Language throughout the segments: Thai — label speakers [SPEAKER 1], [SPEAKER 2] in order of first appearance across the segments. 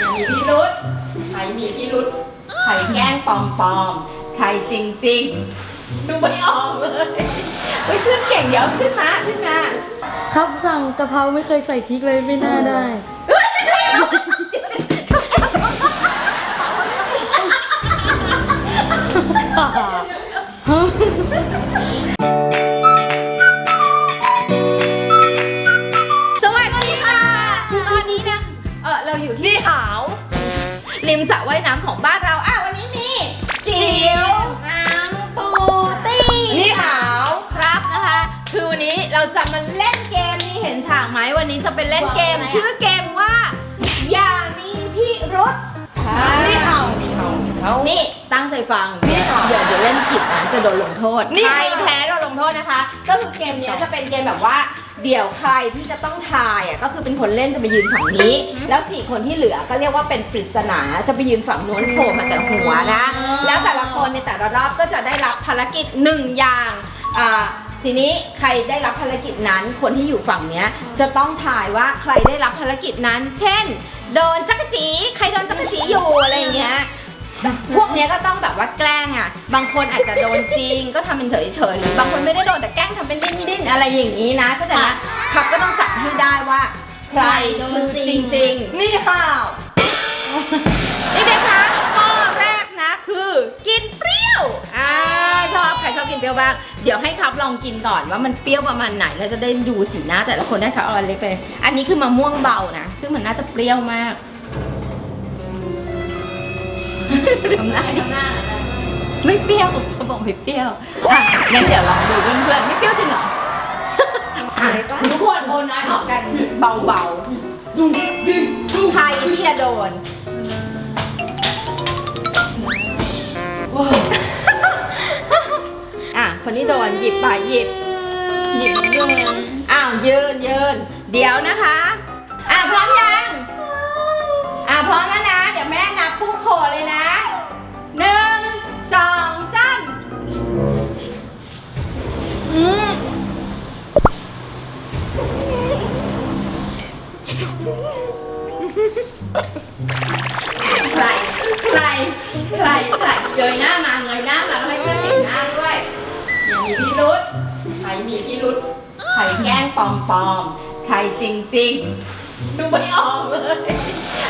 [SPEAKER 1] อย่ามีพิรุษใครมีพิรุษใครแกล้งปลอมปลอมๆใครจริงจริงๆดูไม่ออกเลยเฮ้ยขึ้นเก่งเดี๋ยวขึ้นมาขึ้นมา
[SPEAKER 2] ครับสั่งกะเพราไม่เคยใส่พริกเลยไม่น่าได้
[SPEAKER 1] ออเราอยู่ที่หาวริมสระว่ายน้ำของบ้านเราอะวันนี้มีจิ๋ว
[SPEAKER 2] น้ำปูตี้
[SPEAKER 1] นี่หาวครับนะคะ คือวันนี้เราจะมาเล่นเกมนี่เห็นฉากไหมวันนี้จะเป็นเล่นเกม ชื่อเกมว่าอย่ามีพิรุษนี่เห่านี่เห่านี่เห่านี่ตั้งใจฟังนี่เดี๋ยวเดี๋ยวเล่นผิดนะจะโดนลงโทษใครแพ้โดนลง โทษนะคะ ก็คือเกมเนี้ยจะเป็นเกมแบบว่า เดี๋ยวใครที่จะต้องทายอะก็คือเป็นคนเล่นจะไปยืนฝั่งนี้ แล้วสี่คนที่เหลือก็เรียกว่าเป็นปริศนาจะไปยืนฝั่งโน้นโผล่มาแต่หัวนะ แล้วแต่ละคนในแต่ละรอบก็จะได้รับภารกิจหนึ่งอย่างอ่าทีนี้ใครได้รับภารกิจนั้น คนที่อยู่ฝั่งเนี้ยจะต้องทายว่าใครได้รับภารกิจนั้น เช่น โดนจักรจีใครโดนจักรจีอยู่อะไรอย่างเงี้ย พวกเนี้ยก็ต้องแบบว่าแกล้งอะ บางคนอาจจะโดนจริง ก็ทำเป็นเฉยๆหรือบางคนไม่ได้โดนแต่แกล้งทำเป็นดิ้นๆอะไรอย่างนี้นะก็แต่นะครับก็ต้องจับให้ได้ว่า ใครโดนจริงๆนี่ค่ะนี่นะคะข้อแรกนะคือ กินเปรี้ยวอ่าชอบใครชอบกินเปรี้ยวบ้างเดี๋ยวให้ครับลองกินก่อนว่ามันเปรี้ยวประมาณไหนแล้วจะได้ดูสีหน้าแต่ละคนได้ครับเอาอันเล็กไป อันนี้คือมะม่วงเบานะซึ่งมันน่าจะเปรี้ยวมาก ทำหน้าทำหน้าไม่เปรี้ยวเขาบอกไม่เปรี้ยวอะงั้นเดี๋ยวลองดูเพื่อนๆไม่เปรี้ยวจริงเหรออะทุกคนโอนน้อยออกกันเบาๆใครที่จะโดนอะคนที่โดนหยิบไปหยิบ
[SPEAKER 2] หยิบด้วย
[SPEAKER 1] อ้าวยืนยืนเดี๋ยวนะคะ อะพร้อมยัง ดี๋ยวแม่นับปุ๊บโผล่เลยนะหนึ่งสองสาม
[SPEAKER 2] อืม
[SPEAKER 1] ใครใครใครใครเงยหน้ามาเงยหน้ามาแล้วให้เพื่อนเห็นหน้าด้วยอย่ามีพิรุษใครมีพิรุษใครแกล้งปลอมปลอมๆใครจริงจริงๆดูไม่ออกเลย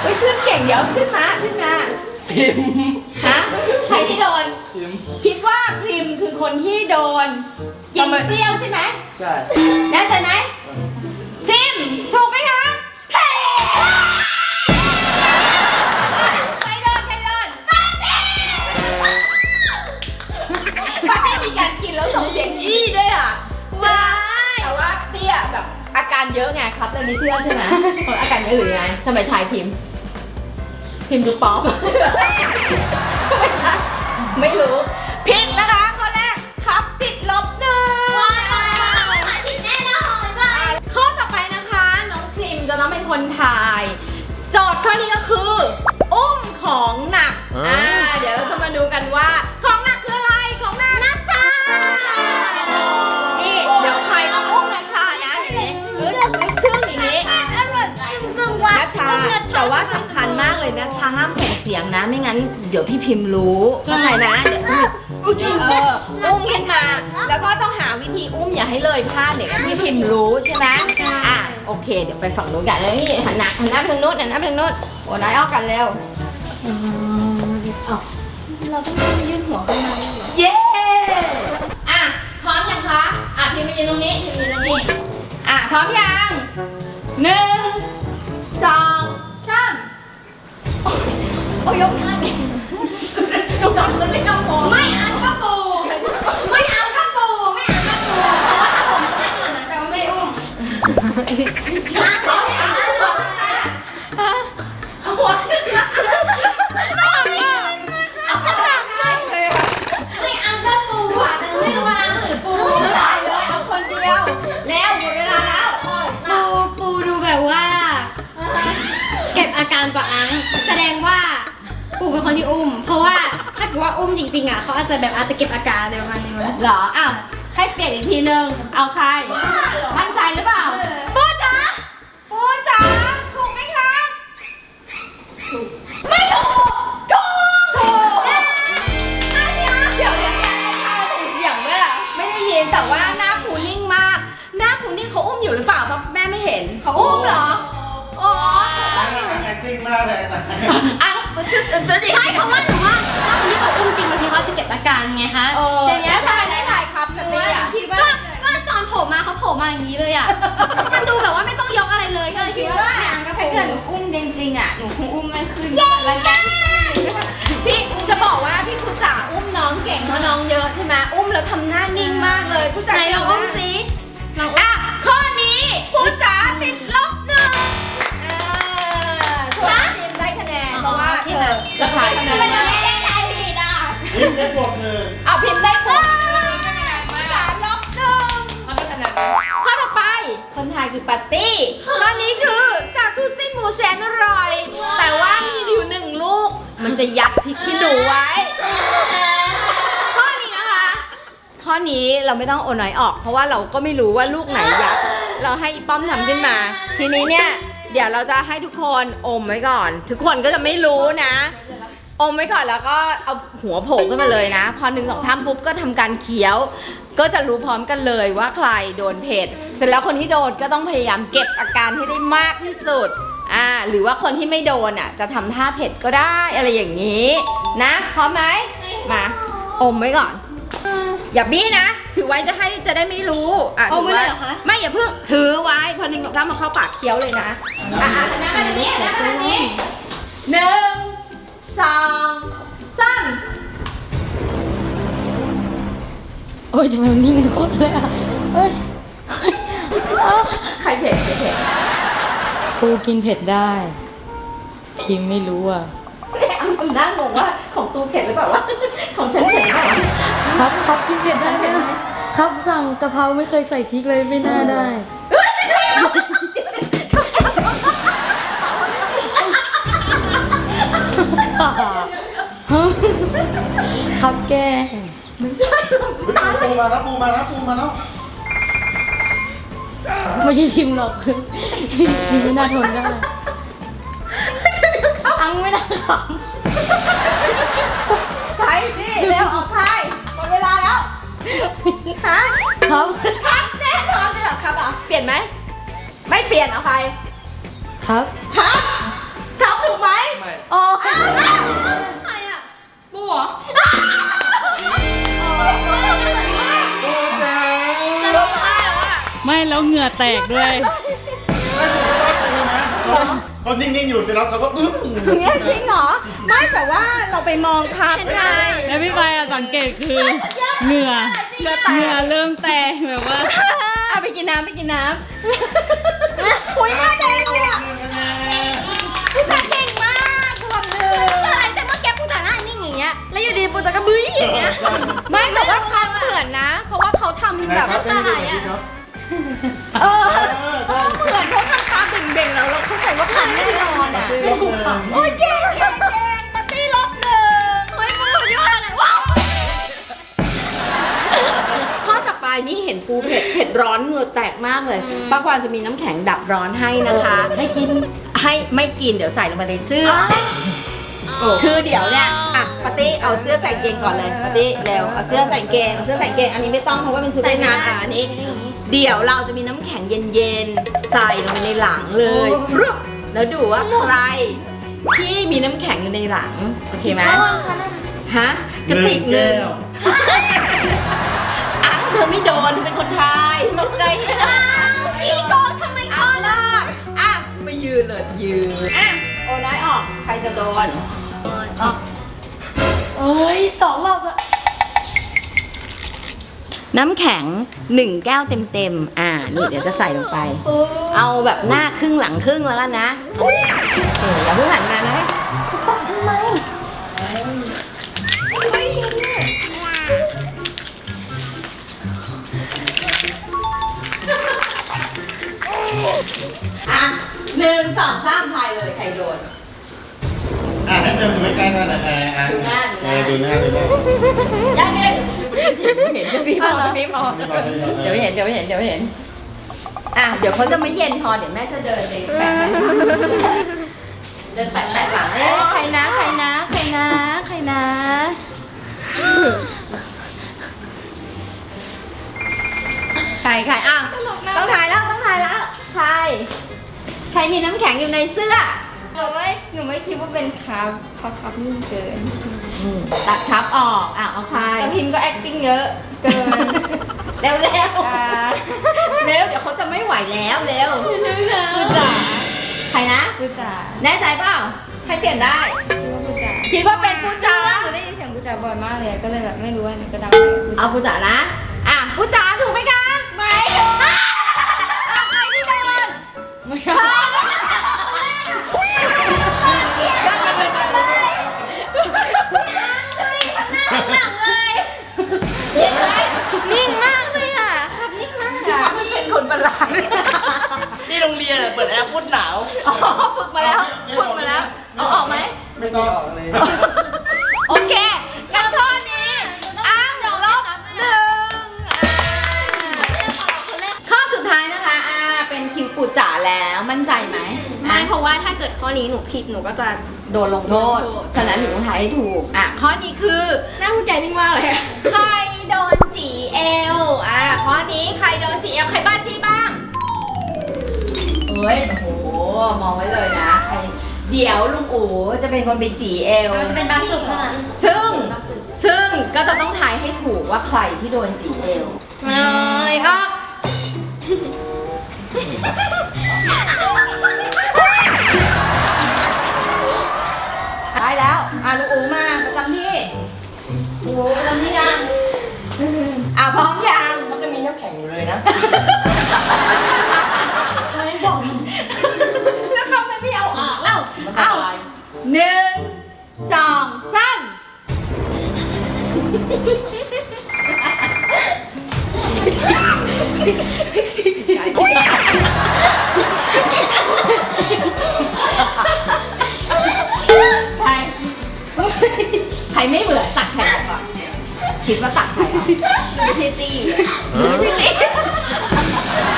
[SPEAKER 1] เฮ้ยขึ้นเก่งเดี๋ยวขึ้นมาขึ้นมา
[SPEAKER 3] พิมพ์
[SPEAKER 1] ฮะใครที่โดน
[SPEAKER 3] พิมพ์
[SPEAKER 1] คิดว่าพริมคือคนที่โดนกิน
[SPEAKER 3] ทำไม
[SPEAKER 1] เปรี้ยวใช่ไหม
[SPEAKER 3] ใช่
[SPEAKER 1] แน่ใจไหมพ เยอะไงครับแต่ไม่เชื่อใช่ไหมออาการเยอะหรือไงทำไมทายพิมพ์ พิมพ์ดูป๊อป ส่งเสียงนะ ไม่งั้นเดี๋ยวพี่พิมพ์รู้เข้าใจนะเดี๋ยวเอออุ้มขึ้นมา แล้วก็ต้องหาวิธีอุ้มอย่าให้เลยพลาดเดี๋ยวพี่พิมพ์รู้ใช่ไหมอะโอเค เดี๋ยวไปฝั่งนู้นกันแล้วนี่หันหน้าหันหน้าไปทางนู้นหันหน้าไปทางนู้นโอ้น้อยออกกันเร็ว
[SPEAKER 2] เราต้องยื่นหัวเข้ามาด้วยเหรอ
[SPEAKER 1] เย้อะพร้อมยังคะอะพิมพ์ไปยืนตรงนี้พิมพ์ยืนตรงนี้อะพร้อมยังหนึ่งสองสาม โอ้ยกง่ายยกสองคนไม่ต้องมอง
[SPEAKER 2] ไม่เอากระปูไม่เอากระปูไม่เอากระปูเพราะว่าถ้าผมไม่ขนาดนั้นแปลว่าไม่ได้อุ้ม
[SPEAKER 1] ล้าของล้างของเอาหัวขึ้นมาเอากระดาษให้เลย
[SPEAKER 2] ไม่เอากระปูอะไม่ว่าหรือปู
[SPEAKER 1] ตายเลยเอาคนเดียว แล้วหมดเวลาแล้ว
[SPEAKER 2] ปูปูดูแบบว่า เก็บอาการกว่า เป็นคนที่อุ้ม เพราะว่าถ้าเกิดว่าอุ้มจริงๆอะเขาอาจจะแบบอาจจะเก็บอาการอะไรประมาณนี้มั้ย
[SPEAKER 1] เหรออ้าวให้เปลี่ยนอีกทีนึง เอาใคร มั่นใจหรือเปล่า ปูจ๋าปูจ๋าถูกไหมคะไม่ถูกถูกถูกเดี๋ยวเดี๋ยวเนี่ยทายถูกเสียงด้วยล่ะไม่ได้ยินแต่ว่าหน้าครูนิ่งมาก หน้าครูนิ่งเขาอุ้มอยู่หรือเปล่าเพราะแม่ไม่เห็นเขาอุ้มเหรออ๋อ
[SPEAKER 3] แอคติ้งมากเลยนะ
[SPEAKER 1] อะ จะจะจะดิ
[SPEAKER 2] ใช่เพราะว่าหนูว่าถ้าคนที่เขาอุ้มจริงบางทีเขาจะเก็บอาการไงคะ
[SPEAKER 1] เออ
[SPEAKER 2] เดี๋ยวนี้
[SPEAKER 1] ใช่
[SPEAKER 2] ใช่
[SPEAKER 1] ได้ถ่ายครับแบบนี้อะ
[SPEAKER 2] คิดว่าก็ตอนโผล่มาเขาโผล่มาอย่างนี้เลยอะ มันดูแบบว่าไม่ต้องยกอะไรเลยก็เลยคิดว่าแพงก็
[SPEAKER 4] ถ้า
[SPEAKER 2] โผ
[SPEAKER 4] เกิ
[SPEAKER 2] ล่
[SPEAKER 4] ดหนูอุ้มจริงๆอะหนูคงอุ้มไม่ขึ้นแล้วแก
[SPEAKER 1] พี่จะบอกว่าพี่ครูจ๋าอุ้มน้องเก่งเพราะน้องเยอะใช่ไหมอุ้มแล้วทำหน้านิ่งมากเลยครูจ๋า
[SPEAKER 2] ไหนลองอุ้มสิลองอุ้ม
[SPEAKER 1] อะ นี้เราไม่ต้องโอนน้อยออก เพราะว่าเราก็ไม่รู้ว่าลูกไหนยัดเราให้อีป้อมทำขึ้นมา ทีนี้เนี่ยเดี๋ยวเราจะให้ทุกคนอมไว้ก่อน ทุกคนก็จะไม่รู้นะ อมไว้ก่อนแล้วก็เอาหัวโผล่ขึ้นมาเลยนะ พอหนึ่งสองสามปุ๊บก็ทำการเคี้ยว ก็จะรู้พร้อมกันเลยว่าใครโดนเผ็ดเสร็จแล้วคนที่โดนก็ต้องพยายามเก็บอาการให้ได้มากที่สุดอ่าหรือว่าคนที่ไม่โดนอะ จะทำท่าเผ็ดก็ได้อะไรอย่างนี้ นะพร้อมไหมมาอมไว้ก่อน อย่าบี้นะ ถือไว้จะให้จะได้ไม่รู้อะ
[SPEAKER 2] อมไว้
[SPEAKER 1] ถื
[SPEAKER 2] เลยเหรอคะ
[SPEAKER 1] ไม่อย่าเพิ่งถือไว้พอหนึ่งสองสามมาเข้าปากเคี้ยวเลยนะอะอะนะมาทางนี้นะมาทางนี้หนึ่งสองสาม
[SPEAKER 4] โอ้ยทำไมมันนิ่งกันโคตรเลยอะเอ้ย
[SPEAKER 1] ใครเผ็ดใครเผ็ด
[SPEAKER 4] ปูกินเผ็ดได้คิมไม่รู้อะ
[SPEAKER 1] เอาทำหน้างงว่าของตูเผ็ดหรือเปล่าวะของฉันเผ็ดหรือเปล่าวะ
[SPEAKER 4] ครับครับกินเผ็ดได้ไหมครับสั่งกะเพราไม่เคยใส่พริกเลยไม่น่าได้ครับแก
[SPEAKER 3] ปูมาแล้วปูมาแล้วปูมาแล้ว
[SPEAKER 4] ไม่ใช่พิมพ์หรอกคือพิมพ์ไม่น่าทนได้อังไม่ได้ข
[SPEAKER 1] ใฮะำ
[SPEAKER 4] ครับ
[SPEAKER 1] ครับแน่นอนเลยเหรอครับอะเปลี่ยนไหม ไม่เปลี่ยนเอาใคร
[SPEAKER 4] ครับ
[SPEAKER 1] ครับครับถูกไหม
[SPEAKER 4] โอ้
[SPEAKER 1] อ้าว
[SPEAKER 2] ใครอะ
[SPEAKER 4] ปูเหรอ
[SPEAKER 1] จะร้องไห้แล้วอะ
[SPEAKER 4] ไม่แล้วเหงื่อแตกด้วย
[SPEAKER 3] ก็นิ่งๆอยู่เสร็จแล้วเราก็อึ้ง
[SPEAKER 1] เนี่ยจริงเหรอ ไปมองครับไง
[SPEAKER 4] แล้วพี่ไปอะสังเกตคือเหงื่อ
[SPEAKER 1] เรือแต
[SPEAKER 4] เหงื่อกเริ่มแตกแบบว่า
[SPEAKER 1] เอาไปกินน้ำไปกินน้ำคุยหน้าแดงเลยอะพี่จ๋าเก่งมากรวมหนึ่ง
[SPEAKER 2] อะไรแต่เมื่อกี้ปูแต่หน้านิ่งอย่างเงี้ย แล้วอยู่ดีปูแต่ก็บื้ออย่างเงี้ย
[SPEAKER 1] ไม่แต่ว่าคันเหมือนนะ เพราะว่าเขาทำแบบ
[SPEAKER 3] ครับไม่ได้ดูครับ
[SPEAKER 1] เออเออเหมือนเขาทำตาเบ่งๆแล้วเราเข้าใจว่าคันแน่นอนอะ
[SPEAKER 3] ตีลบหนึ่ง
[SPEAKER 1] โอ้ยเก่ง นี่
[SPEAKER 2] เห็
[SPEAKER 1] นปูเผ็ดเผ็ดร้อนเหงื่อแตกมากเลยป้ากวางจะมีน้ำแข็งดับร้อนให้นะคะ ให้กินให้ไม่กินเดี๋ยวใส่ลงไปในเสื้ออคือเดี๋ยวเนี่ยอะปาร์ตี้เอาเสื้อใส่กางเกงก่อนเลยปาร์ตี้เร็วเอาเสื้อใส่กางเกงเอาเสื้อใส่กางเกงอันนี้ไม่ต้องเพราะว่าเป็นชุดว่ายน้ำอะอันนี้ เดี๋ยวเราจะมีน้ำแข็งเย็นๆใส่ลงไปในหลังเลยรึบแล้วดูว่าใครที่มีน้ำแข็งอยู่ในหลังโอเคไหมฮะกระติกหนึ่งอัง เธอไม่โดนเธอเป็นคนไทยตกใจที่ไหน
[SPEAKER 2] พี่โกงทำไม
[SPEAKER 1] อังรอดอะไปยืนเลยยืนอะโอ้น้อยออก ใครจะโดนออก
[SPEAKER 4] เอ้ยสองรอบอะ
[SPEAKER 1] น้ำแข็งหนึ่งแก้วเต็มๆ อ่า นี่เดี๋ยวจะใส่ลงไป เอาแบบหน้าครึ่งหลังครึ่งแล้วกันนะเอออย่าเพิ่งหันมานะ อะหนึ่งสองสามพายเลยใครโดน
[SPEAKER 3] อะให้เดินอยู่ใกล้ๆนั่นแหละอะ
[SPEAKER 1] ดูหน้าดูหน้า
[SPEAKER 3] ดูหน้าดูหน้า
[SPEAKER 1] ยังไม่ได้เห็นเห็นพี่พอพี่พอเดี๋ยวเห็นเดี๋ยวเห็นเดี๋ยวเห็น อะเดี๋ยวเขาจะไม่เย็นพอเดี๋ยวแม่จะเดินไปแปะให้เดินแปะแปะหลังเอ๊ะใครนะใครนะใครนะใครนะใครใครอะต้องถ่ายแล้วต้องถ่ายแล้ว ใคร ใครมีน้ำแข็งอยู่ในเสื้อ
[SPEAKER 2] หนูไม่หนูไม่คิดว่าเป็นครับเพราะครับนิ่งเกิน
[SPEAKER 1] ตัดทับออกอะเอาใคร
[SPEAKER 2] แต่พิมพ์ก็ acting เยอะเกิน
[SPEAKER 1] เร็วเร็ว
[SPEAKER 2] อ่า
[SPEAKER 1] เร็วเดี๋ยวเขาจะไม่ไหวแล้วเร็ว
[SPEAKER 2] กูจ๋า
[SPEAKER 1] ใครนะ
[SPEAKER 2] กูจ๋า
[SPEAKER 1] แน่ใจเปล่าให้เปลี่ยนได้
[SPEAKER 2] คิดว่ากูจ๋า
[SPEAKER 1] คิดว่าเป็นผู้จ๋า
[SPEAKER 2] หนูได้ยินเสียงกูจ๋าบ่อยมากเลย ก็เลยแบบไม่รู้ว่าอันไหนก็ดังไปกูจ๋า
[SPEAKER 1] เอาผู้จ๋านะ อะผู้จ๋าถูกไหมคะ นิ่
[SPEAKER 2] งมากเลยอะครับนิ่งมากอะ
[SPEAKER 1] มันเป็นคนประหลาด
[SPEAKER 5] นี่โรงเรียนอะเปิดแอร์โคตรหนาว
[SPEAKER 1] อ๋อฝึกมาแล้วฝึกมาแล้ว เอาออกไหม
[SPEAKER 3] ไม่ต้อง
[SPEAKER 1] โอ
[SPEAKER 2] กิดข้อนี้หนูผิดหนูก็จะ
[SPEAKER 1] โดนลงโทษ ฉะนั้นหนูต้องทายให้ถูก อะ ข้อนี้คือ
[SPEAKER 2] น่าภูมิใจนิ่งมากเลยอะ
[SPEAKER 1] ใครโดนจีเอลอะ ข้อนี้ใครโดนจีเอลใครบ้าจีบ้างเฮ้ย โอ้โห มองไว้เลยนะใครเดี๋ยวลุงอู๋จะเป็นคนไปจีเอล
[SPEAKER 2] มันจะเป็นบางจุดเท่านั้น
[SPEAKER 1] ซึ่งซึ่งก็จะต้องทายให้ถูกว่าใครที่โดนจีเอล
[SPEAKER 2] เลยออกา
[SPEAKER 1] ยแล้ว อะลุงอู๋มาประจำที่ลุงอู๋ประจำที่ยังอะพร้อมยัง
[SPEAKER 5] มันจะมีน้ำแข็งอยู่เลยนะ
[SPEAKER 1] แล้วเขาไม่เอาออกแล้วเอาหนึ่งสองสาม คิดว่าตัดใครออก
[SPEAKER 2] ไม่ใช่ตี้
[SPEAKER 1] ไม่ใช่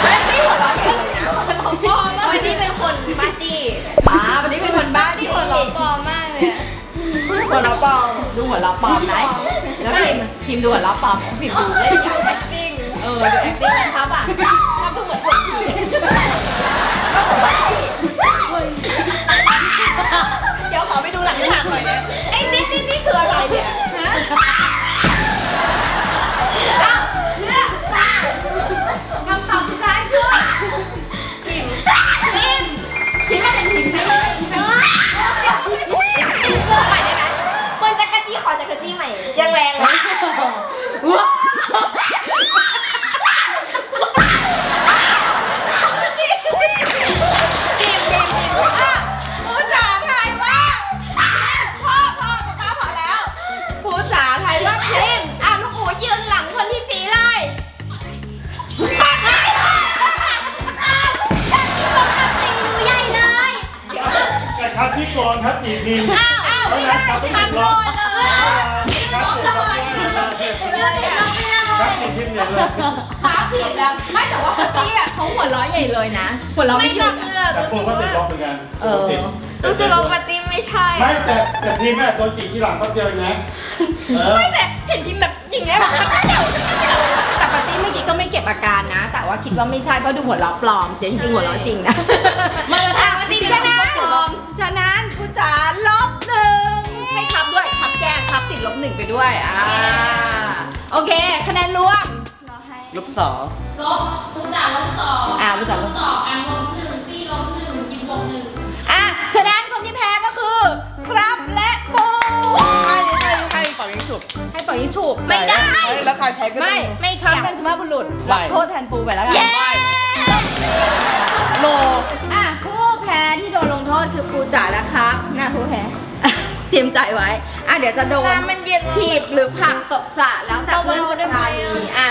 [SPEAKER 1] ไม่ใช่หัวเราะอย่างนี้นะ
[SPEAKER 2] วันนี้เป็นคนบ้าจี้
[SPEAKER 1] อ่าวันนี้เป็นคนบ้าที่
[SPEAKER 2] ที่หัวเราะปลอมมากเลยอะ
[SPEAKER 1] หัวเราะปลอมดูหัวเราะปลอมไหมแล้วพิมพ์พิมพ์ดูหัวเราะปลอมพิมพ์ดูเล่นอย่าง acting เออดู acting นะครับอะทำดูเหมือนปวดฉี่ นะหัวเราะไม่หยุดอะ
[SPEAKER 3] แต่ผมก็ติดล็อกเหมือนกัน
[SPEAKER 1] เออ
[SPEAKER 2] รู้สึกว่าปาร์ตี้ไม่ใช่
[SPEAKER 3] ไม่แต่แต่ทีมแม่ตัวจีที่หลังก็เดียวเองนะเออ
[SPEAKER 2] แต่เห็นพิมพ์แบบอย่างเงี้ยแบบเดี๋ยว
[SPEAKER 1] แต่ปาร์ตี้เมื่อกี้ก็ไม่เก็บอาการนะ แต่ว่าคิดว่าไม่ใช่เพราะดูหัวเราะปลอมจริงจริงๆหัวเราะจริงนะ
[SPEAKER 2] มาทางปาร์ตี้
[SPEAKER 1] ฉะ
[SPEAKER 2] เป็น
[SPEAKER 1] นั้น
[SPEAKER 2] คนปลอม
[SPEAKER 1] ฉะนั้นผู้จ๋าลบหนึ่งให้ทับด้วยทับแกงทับติดลบหนึ่งไปด้วยอ่าโอเค คะแนนรวม
[SPEAKER 5] ลบสอง
[SPEAKER 6] ลบคุณจ่าลบสอง
[SPEAKER 1] อ่าผู้ จ๋าลบ
[SPEAKER 6] สองอันลบหนึ่งพี่ลบหนึ่งกินบวกหนึ่ง
[SPEAKER 1] อะฉะนั้นคนที่แพ้ก็คือ ครับและปู
[SPEAKER 5] ให้ให้ให้เป่ายิงฉุบ
[SPEAKER 1] ให้ปล่อยยิงฉุบไม่ได้
[SPEAKER 5] แล้วใครแพ้ก็ต้
[SPEAKER 1] ไม่
[SPEAKER 5] อง
[SPEAKER 1] ไม่ครับเป็นสุภาพบุรุษ
[SPEAKER 5] ได้
[SPEAKER 1] รับโทษแทนปูไปแล้วกัน
[SPEAKER 2] เย้
[SPEAKER 1] โลอะผู้แพ้ที่โดนลงโทษคือปูจ๋าแล้วครับน่าผู้แพ้ เตรียมใจไว้ อะเดี๋ยวจะโดน
[SPEAKER 2] มันเย็น
[SPEAKER 1] ถีบหรือผลักตกสระแล้วแต่เพื่อนจะทำอะ